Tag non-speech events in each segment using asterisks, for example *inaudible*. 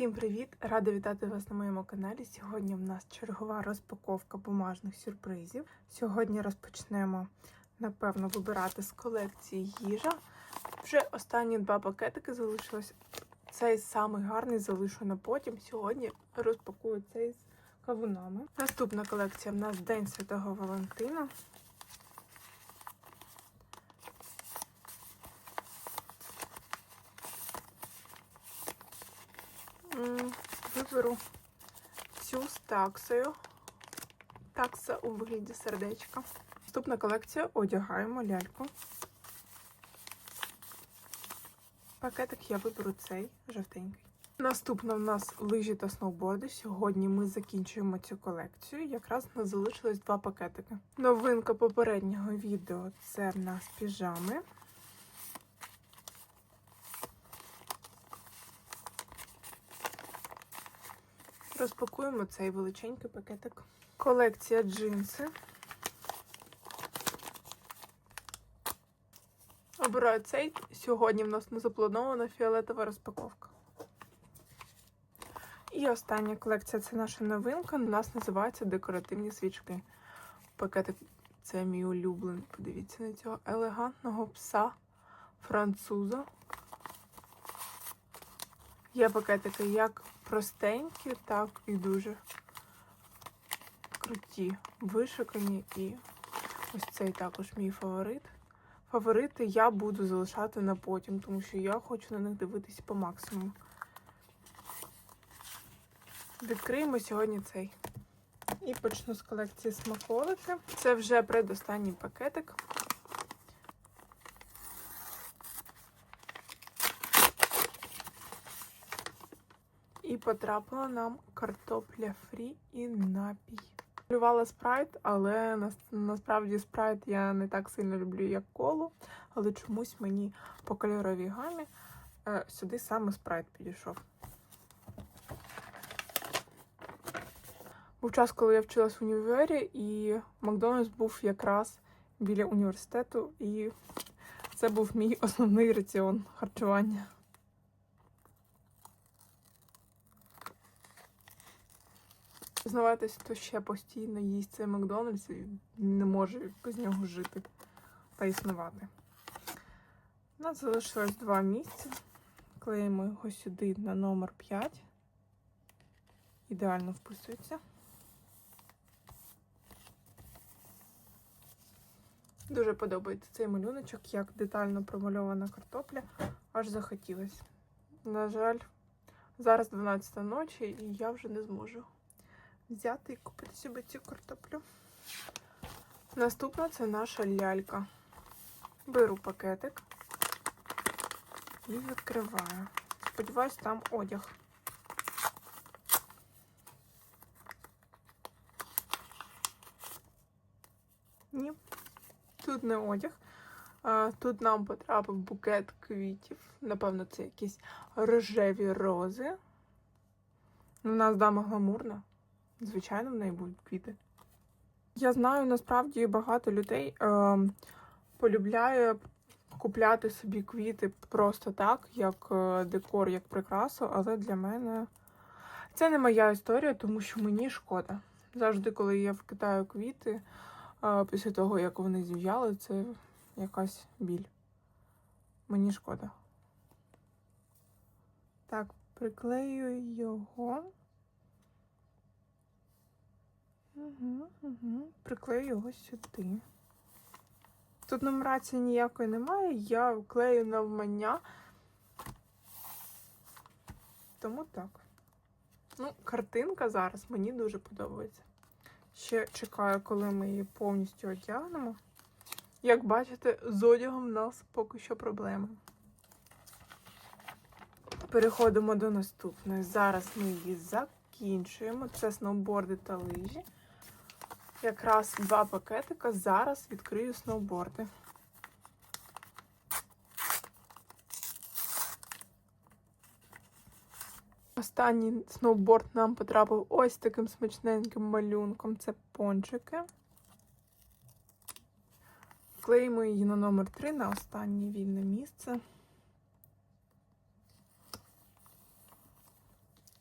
Всім привіт! Рада вітати вас на моєму каналі. Сьогодні в нас чергова розпаковка бумажних сюрпризів. Сьогодні розпочнемо, напевно, вибирати з колекції їжа. Вже останні два пакетики залишилось. Цей самий гарний залишу на потім. Сьогодні розпакую цей з кавунами. Наступна колекція в нас День Святого Валентина. М, Виберу цю з таксою. Такса у вигляді сердечка. Наступна колекція одягаємо ляльку. Пакетик я виберу цей жовтенький. Наступна в нас лижі та сноуборди. Сьогодні ми закінчуємо цю колекцію. Якраз нас залишилось два пакетики. Новинка попереднього відео це в нас піжами. Розпакуємо цей величенький пакетик. Колекція джинси. Обираю цей. Сьогодні в нас не запланована фіолетова розпаковка. І остання колекція це наша новинка. У нас називається декоративні свічки. Пакетик це мій улюблений. Подивіться на цього елегантного пса француза. Є пакетики як простенькі, так і дуже круті, вишикані. І ось цей також мій фаворит. Фаворити я буду залишати на потім, тому що я хочу на них дивитися по максимуму. Відкриємо сьогодні цей. І почну з колекції смаколики. Це вже предостанній пакетик. Потрапила нам картопля фрі і напій. Малювала спрайт, але нас, насправді спрайт я не так сильно люблю, як колу. Але чомусь мені по кольоровій гамі е, сюди саме спрайт підійшов. Був час, коли я вчилась в універі, і Макдональдс був якраз біля університету, і це був мій *laughs* основний раціон харчування. Знаватись, хто ще постійно їсть цей Макдональдс і не може без нього жити та існувати. У нас залишилось два місця. Клеїмо його сюди на номер 5. Ідеально вписується. Дуже подобається цей малюночок, як детально промальована картопля. Аж захотілося. На жаль, зараз 12 ночі, і я вже не зможу взяти і купити собі цю картоплю. Наступна це наша лялька. Беру пакетик і відкриваю. Сподіваюсь, там одяг. Ні, тут не одяг. Тут нам потрапив букет квітів. Напевно, це якісь рожеві рози. У нас дама гламурна. Звичайно, в неї будуть квіти. Я знаю, насправді багато людей е, полюбляє купляти собі квіти просто так, як е, декор, як прикрасу, але для мене це не моя історія, тому що мені шкода. Завжди, коли я вкидаю квіти, е, після того, як вони зів'яли, це якась біль. Мені шкода. Так, приклею його. Угу. Приклею його сюди. Тут нумерації ніякої немає, я вклею навмання. Тому так. Ну, картинка зараз мені дуже подобається. Ще чекаю, коли ми її повністю одягнемо. Як бачите, з одягом в нас поки що проблеми. Переходимо до наступної. Зараз ми її закінчуємо. Це сноуборди та лижі. Якраз два пакетика. Зараз відкрию сноуборди. Останній сноуборд нам потрапив ось таким смачненьким малюнком. Це пончики. Клеїмо її на номер 3 на останнє вільне місце.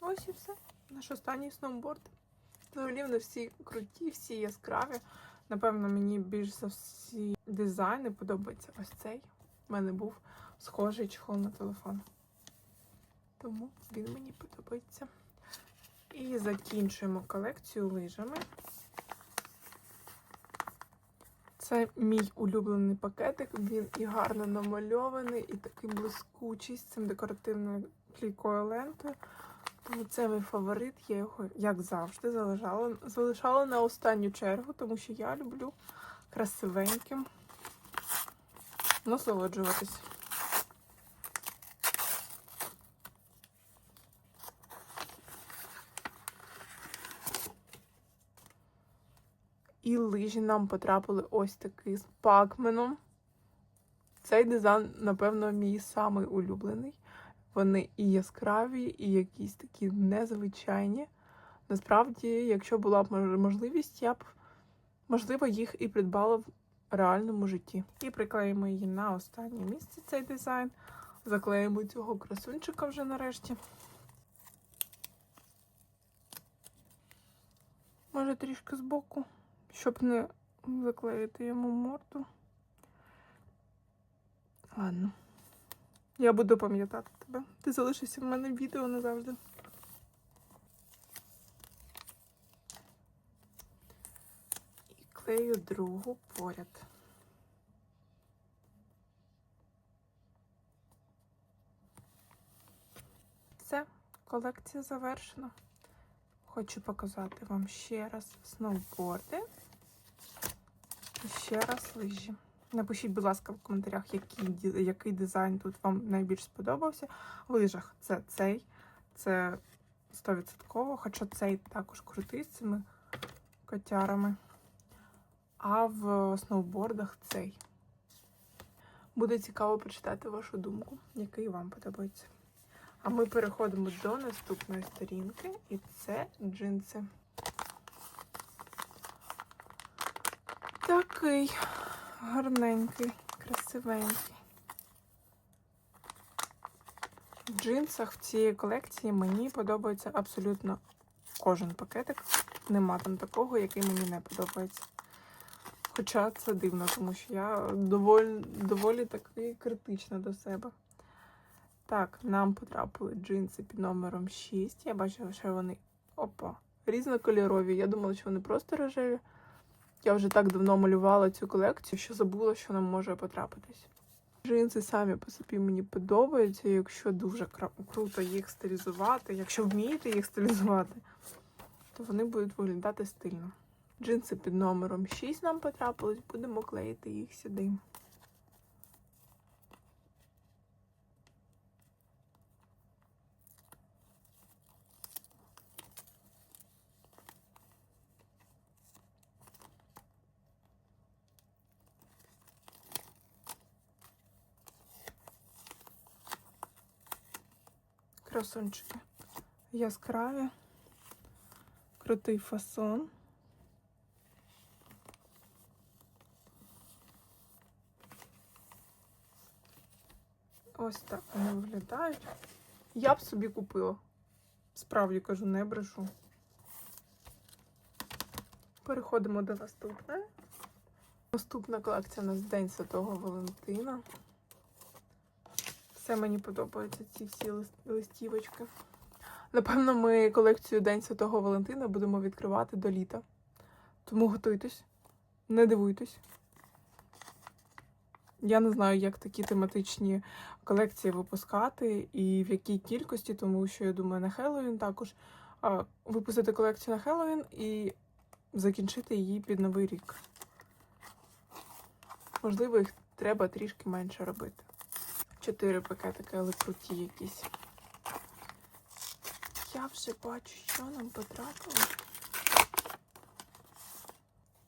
Ось і все. Наш останній сноуборд. Взагалі вони всі круті, всі яскраві. Напевно, мені більш за всі дизайни подобається ось цей. У мене був схожий чехол на телефон. Тому він мені подобається. І закінчуємо колекцію лижами. Це мій улюблений пакетик. Він і гарно намальований, і такий блискучий з цим декоративною клейкою лентою. Тому це мій фаворит. Я його, як завжди, залишала, залишала на останню чергу, тому що я люблю красивеньким насолоджуватись. І лижі нам потрапили ось такий з пакменом. Цей дизайн, напевно, мій самий улюблений. Вони і яскраві, і якісь такі незвичайні. Насправді, якщо була б можливість, я б, можливо, їх і придбала в реальному житті. І приклеїмо її на останнє місце цей дизайн. Заклеїмо цього красунчика вже нарешті. Може, трішки збоку, щоб не заклеїти йому морду. Ладно. Я буду пам'ятати тебе. Ти залишишся в мене відео назавжди. І клею другу поряд. Все, колекція завершена. Хочу показати вам ще раз сноуборди і ще раз лижі. Напишіть, будь ласка, в коментарях, який, який дизайн тут вам найбільш сподобався. В лижах це цей, це 100%, хоча цей також крутий з цими котярами. А в сноубордах цей. Буде цікаво почитати вашу думку, який вам подобається. А ми переходимо до наступної сторінки, і це джинси. Такий гарненький, красивенький. В джинсах в цієї колекції мені подобається абсолютно кожен пакетик. Нема там такого, який мені не подобається. Хоча це дивно, тому що я доволі, доволі таки критична до себе. Так, нам потрапили джинси під номером 6. Я бачила, що вони опа, різнокольорові. Я думала, що вони просто рожеві. Я вже так давно малювала цю колекцію, що забула, що нам може потрапитись. Джинси самі по собі мені подобаються, якщо дуже круто їх стилізувати, якщо вмієте їх стилізувати, то вони будуть виглядати стильно. Джинси під номером 6 нам потрапились, будемо клеїти їх сюди. Красунчики. Яскраві. Крутий фасон. Ось так вони виглядають. Я б собі купила. Справді кажу, не брешу. Переходимо до наступної. Наступна колекція у нас День Святого Валентина. Все мені подобаються ці всі листівочки. Напевно, ми колекцію День Святого Валентина будемо відкривати до літа. Тому готуйтесь, не дивуйтесь. Я не знаю, як такі тематичні колекції випускати і в якій кількості, тому що я думаю, на Хеллоуін також випустити колекцію на Хеллоуін і закінчити її під Новий рік. Можливо, їх треба трішки менше робити. Чотири пакетики, але круті якісь. Я вже бачу, що нам потрапило.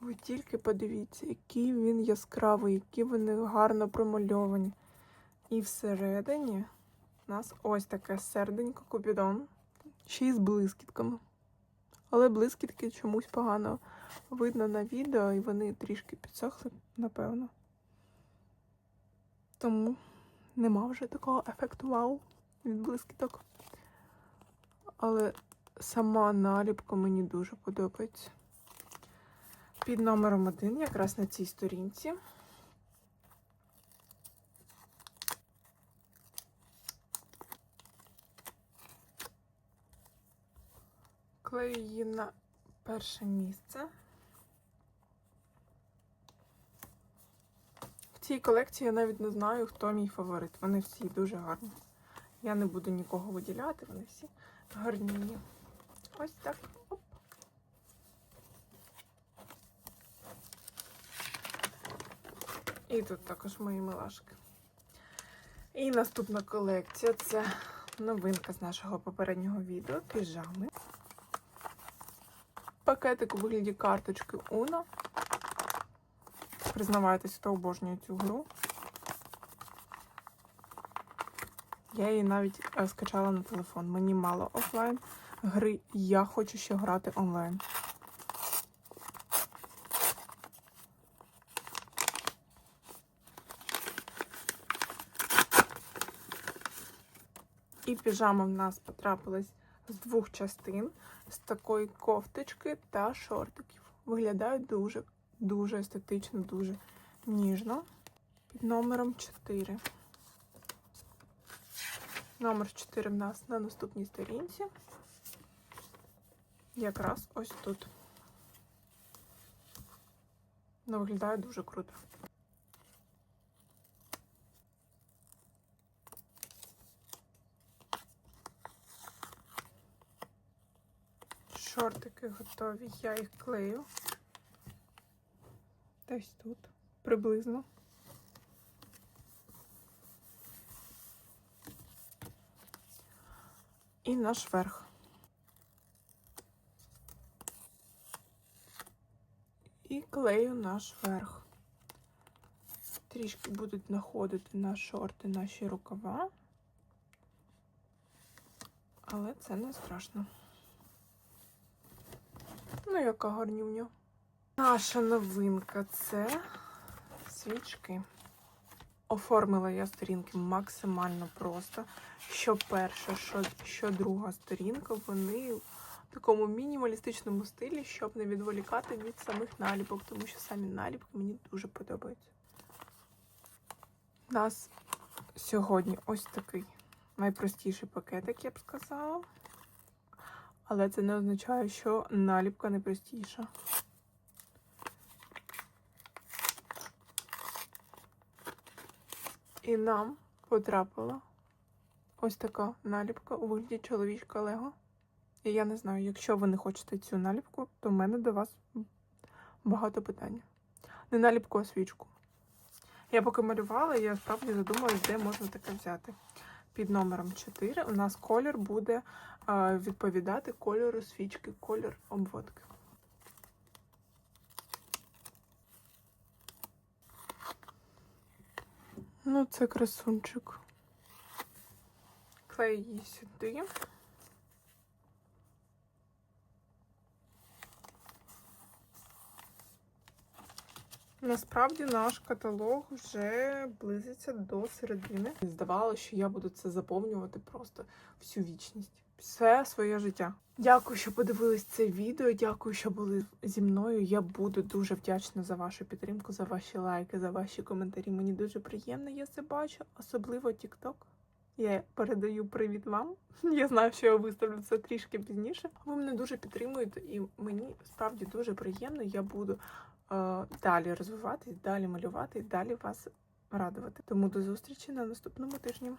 Ви тільки подивіться, який він яскравий, які вони гарно промальовані. І всередині у нас ось таке серденько купідон. Ще й з блискітками. Але блискітки чомусь погано видно на відео, і вони трішки підсохли, напевно. Тому нема вже такого ефекту вау від блискіток. але сама наліпка мені дуже подобається. Під номером один, якраз на цій сторінці. Клею її на перше місце. Цій колекції я навіть не знаю, хто мій фаворит. Вони всі дуже гарні. Я не буду нікого виділяти, вони всі гарні. Ось так. Оп. І тут також мої милашки. І наступна колекція це новинка з нашого попереднього відео піжами. Пакетик у вигляді карточки Uno. Признавайтесь, хто обожнює цю гру. Я її навіть е, скачала на телефон. Мені мало офлайн гри, я хочу ще грати онлайн. І піжама в нас потрапилась з двох частин, з такої кофточки та шортиків. Виглядає дуже, дуже естетично, дуже ніжно. Під номером 4. Номер 4 в нас на наступній сторінці. Якраз ось тут. Ну, виглядає дуже круто. Шортики готові, я їх клею. Десь тут, приблизно. І наш верх. І клею наш верх. Трішки будуть находити на шорти наші рукава, але це не страшно. Ну, яка гарнюня. Наша новинка це свічки. Оформила я сторінки максимально просто. Що перша, що, що друга сторінка, вони в такому мінімалістичному стилі, щоб не відволікати від самих наліпок, тому що самі наліпки мені дуже подобаються. У нас сьогодні ось такий найпростіший пакетик, я б сказала. Але це не означає, що наліпка не простіша. І нам потрапила ось така наліпка у вигляді чоловічка Лего. І я не знаю, якщо ви не хочете цю наліпку, то в мене до вас багато питань. Не наліпку, а свічку. Я поки малювала, я справді задумалась, де можна таке взяти. Під номером 4 у нас колір буде а, відповідати кольору свічки, колір обводки. Ну, це красунчик. Клей її сюди. Насправді наш каталог вже близиться до середини. Здавалося, що я буду це заповнювати просто всю вічність. Все своє життя. Дякую, що подивились це відео. Дякую, що були зі мною. Я буду дуже вдячна за вашу підтримку, за ваші лайки, за ваші коментарі. Мені дуже приємно, я це бачу, особливо TikTok. Я передаю привіт вам. *laughs* Я знаю, що я виставлю це трішки пізніше. Ви мене дуже підтримуєте, і мені справді дуже приємно. Я буду далі розвиватись, далі малювати і далі вас радувати. Тому до зустрічі на наступному тижні.